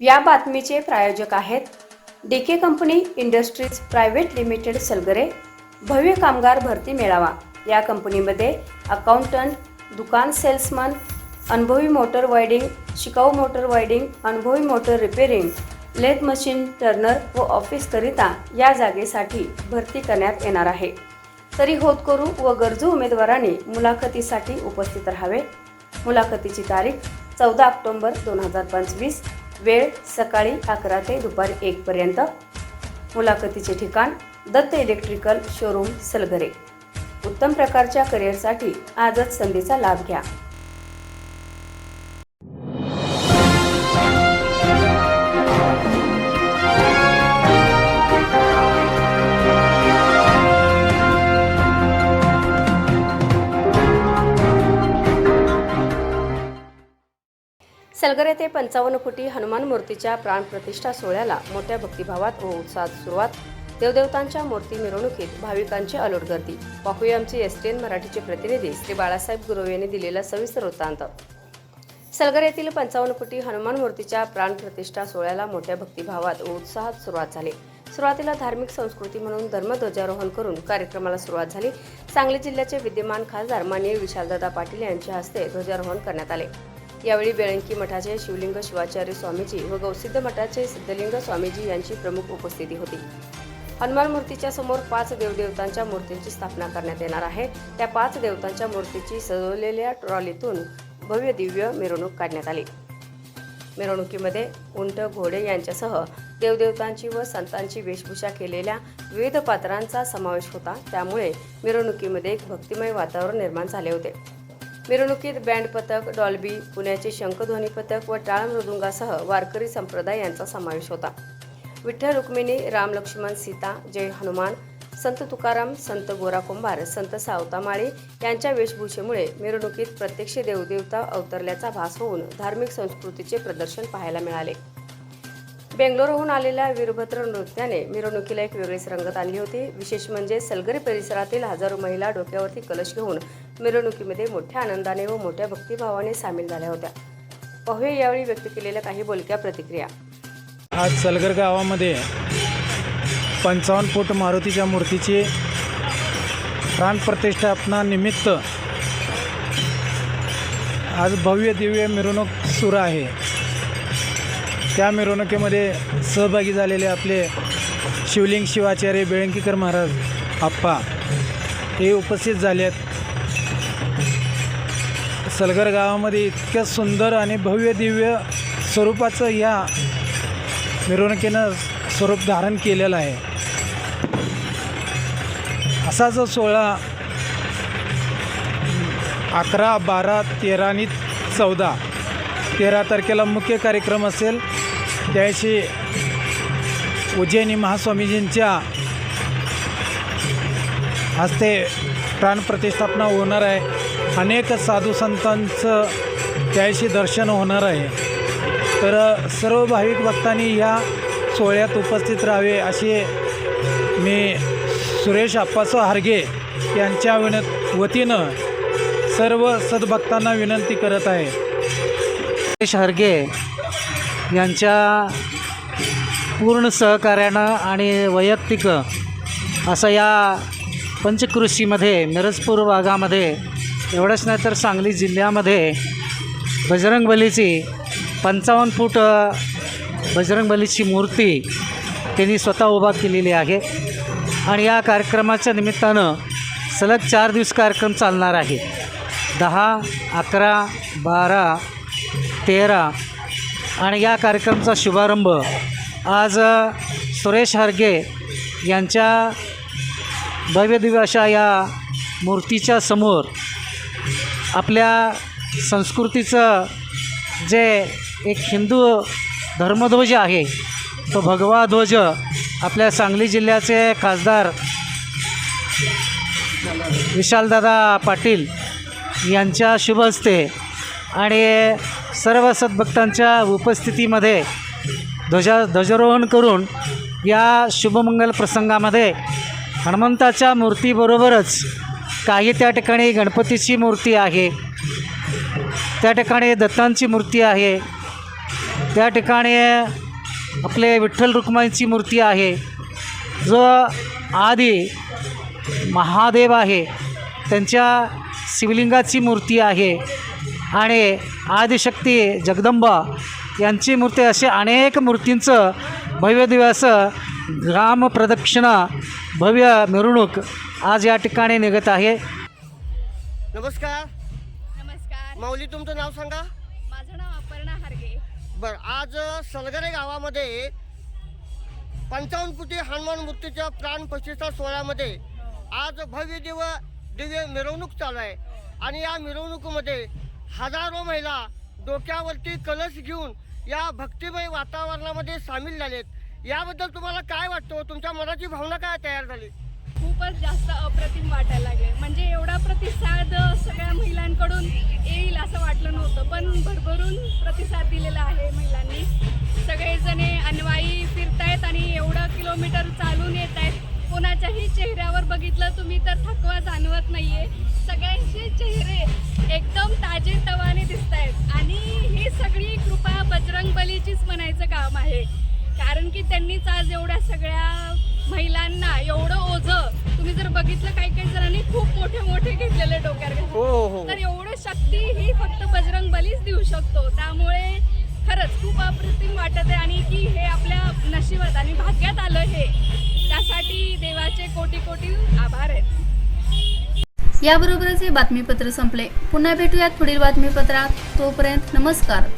या बातमीचे प्रायोजक आहेत D K company industries private limited Salgare. भव्य कामगार भरती मेळावा. या कंपनीमध्ये अकाउंटंट दुकान सेल्समन अनुभवी मोटर वायडिंग शिकाऊ मोटर वायडिंग अनुभवी motor repairing lathe machine turner व ऑफिसकरिता या जागेसाठी भरती करण्यात येणार आहे. तरी होतकरू व गरजू उमेदवारांनी मुलाखतीसाठी उपस्थित राहावे. मुलाखतीची तारीख चौदा ऑक्टोंबर दोन हजार पंचवीस वेळ सकाळी अकरा ते दुपारी एकपर्यंत मुलाखतीचे ठिकाण दत्त इलेक्ट्रिकल शोरूम सलगरे. उत्तम प्रकारच्या करिअरसाठी आजच संधीचा लाभ घ्या. सलगर येथे पंचावन्न कोटी हनुमान मूर्तीच्या प्राणप्रतिष्ठा सोहळ्याला मोठ्या भक्तिभावात व उत्साहात सुरुवात. देवदेवतांच्या मूर्ती मिरवणुकीत भाविकांची अलोट गर्दी. पाहूया आमचे एस टी एन मराठीचे प्रतिनिधी श्री बाळासाहेब गुरव यांनी दिलेला सविस्तर वृत्तांत. सलगर येथील पंचावन्न कोटी हनुमान मूर्तीच्या प्राणप्रतिष्ठा सोहळ्याला मोठ्या भक्तिभावात व उत्साहात सुरुवात झाली. सुरुवातीला धार्मिक संस्कृती म्हणून धर्मध्वजारोहण करून कार्यक्रमाला सुरुवात झाली. सांगली जिल्ह्याचे विद्यमान खासदार माननीय विशालदादा पाटील यांच्या हस्ते ध्वजारोहण करण्यात आले. यावेळी बेळंकी मठाचे शिवलिंग शिवाचार्य स्वामीजी व गौसिद्ध मठाचे सिद्धलिंग स्वामीजी यांची प्रमुख उपस्थिती होती. हनुमान मूर्तीच्या समोर पाच देवदेवतांच्या मूर्तींची स्थापना करण्यात येणार आहे. त्या पाच देवतांच्या मूर्तीची सजवलेल्या ट्रॉलीतून भव्य दिव्य मिरवणूक काढण्यात आली. मिरवणुकीमध्ये उंट घोडे यांच्यासह देवदेवतांची व संतांची वेशभूषा केलेल्या विविध पात्रांचा समावेश होता. त्यामुळे मिरवणुकीमध्ये एक भक्तिमय वातावरण निर्माण झाले होते. मिरवणुकीत बँड पथक डॉल्बी पुण्याचे शंखध्वनी पथक व टाळ मृदुंगासह वारकरी संप्रदाय यांचा समावेश होता. विठ्ठल रुक्मिणी राम लक्ष्मण सीता जय हनुमान संत तुकाराम संत गोरा कुंभार संत सावतामाळी यांच्या वेशभूषेमुळे मिरवणुकीत प्रत्यक्ष देवदेवता अवतरल्याचा भास होऊन धार्मिक संस्कृतीचे प्रदर्शन पाहायला मिळाले. बेंगलोरहून आलेल्या वीरभद्र नृत्याने मिरवणुकीला एक वेगळीच रंगत आणली होती. विशेष म्हणजे सलगरी परिसरातील हजारो महिला डोक्यावरती कलश घेऊन मिरवणुकीमध्ये मोठ्या आनंदाने व मोठ्या भक्तिभावाने सामील झाल्या होत्या. पाहूया यावेळी व्यक्त केलेल्या काही बोलक्या प्रतिक्रिया. आज सलगर गावामध्ये पंचावन्न फूट मारुतीच्या मूर्तीची प्राणप्रतिष्ठापनानिमित्त आज भव्य दिव्य मिरवणूक सुरू आहे. त्या मिरवणुकीमध्ये सहभागी झालेले आपले शिवलिंग शिवाचार्य बेळंकीकर महाराज आप्पा हे उपस्थित झाले आहेत सलगर गावामध्ये इतक्या सुंदर आणि भव्य दिव्य स्वरूपाचं या मिरवणुकीनं स्वरूप धारण केलेलं आहे. असा जो सोहळा अकरा बारा तेरा आणि चौदा तेरा तारखेला मुख्य कार्यक्रम असेल त्याशी उज्जैनी महास्वामीजींच्या हस्ते प्राणप्रतिष्ठापना होणार आहे. अनेक साधू संतांचं त्याशी दर्शन होणार आहे. तर सर्व भाविक भक्तांनी ह्या सोहळ्यात उपस्थित राहावे असे मी सुरेश आप्पासो हारगे यांच्या विन वतीनं सर्व सद्भक्तांना विनंती करत आहे. सुरेश हरगे यांच्या पूर्ण सहकार्यानं आणि वैयक्तिक असं या पंचकृषीमध्ये मिरजपूर भागामध्ये एवढंच नाही तर सांगली जिल्ह्यामध्ये बजरंगबलीची पंचावन्न फूट बजरंगबलीची मूर्ती त्यांनी स्वतः उभा केलेली आहे. आणि या कार्यक्रमाच्या निमित्तानं सलग चार दिवस कार्यक्रम चालणार आहे. दहा अकरा बारा तेरा आणि या कार्यक्रमाचा शुभारंभ आज सुरेश हरगे यांच्या भव्य अशा या मूर्तीच्या समोर आपल्या संस्कृतीचं जे एक हिंदू धर्मध्वज आहे तो भगवा ध्वज आपल्या सांगली जिल्ह्याचे खासदार विशालदादा पाटील यांच्या शुभ हस्ते आणि सर्व सद्भक्तांच्या उपस्थितीमध्ये ध्वजा ध्वजारोहण करून या शुभमंगल प्रसंगामध्ये हनुमंताच्या मूर्तीबरोबरच काही त्या ठिकाणी गणपतीची मूर्ती आहे. त्या ठिकाणी दत्तांची मूर्ती आहे. त्या ठिकाणी आपले विठ्ठल रुक्माईची मूर्ती आहे. जो आधी महादेव आहे त्यांच्या शिवलिंगाची मूर्ती आहे. आणि आदिशक्ती जगदंबा यांची मूर्ती असे अनेक मूर्तींचं भव्य दिवस ग्राम प्रदक्षिणा भव्य मिरवणूक आज या ठिकाणी निघत आहे. नमस्कार. नमस्कार. माऊली तुमचं नाव सांगा. माझं नाव अपर्णा हार्गे. बर आज सलगरे गावामध्ये पंचावन्न फुटी हनुमान मूर्तीच्या प्राण प्रतिष्ठा सोहळ्यामध्ये आज भव्य दिव दिव्य मिरवणूक चालू आहे. आणि या मिरवणुकीमध्ये हजारो महिला डोक्यावरती कलश घेऊन या भक्तिमय वातावरणामध्ये सामील झालेत. याबद्दल तुम्हाला काय वाटतं? तुमच्या मनाची भावना काय तयार झाली? खूपच जास्त अप्रतिम वाटायला लागले म्हणजे एवढा प्रतिसाद सगळ्या महिलांकडून येईल असं वाटलं नव्हतं. पण भरभरून प्रतिसाद दिलेला आहे महिलांनी. सगळेजणे अन्वाई फिरतायत आणि एवढं किलोमीटर चालून येत आहेत कोणाच्याही चेहऱ्यावर बघितलं तुम्ही तर थकवा जाणवत नाहीये. सगळ्यांचे चेहरे एकदम ताजे तवाने दिसत आहेत आणि ही सगळी कृपा बजरंग बलीचीच म्हणायचं काम आहे. कारण की त्यांनीच आज एवढ्या सगळ्या महिलांना एवढं ओझं. तुम्ही जर बघितलं काही काही जणांनी खूप मोठे मोठे घेतलेले डोक्यावर. हो हो हो. तर एवढं शक्ती ही फक्त बजरंग बलीच देऊ शकतो. त्यामुळे खरंच खूप अप्रतिम वाटत आहे. आणि की हे आपल्या नशिबात आणि भाग्यात आलं हे. त्यासाठी देवाचे कोटी कोटी आभार आहेत. याबरोबरच हे बातमीपत्र संपले. पुन्हा भेटूयात पुढील बातमीपत्रात. तोपर्यंत नमस्कार.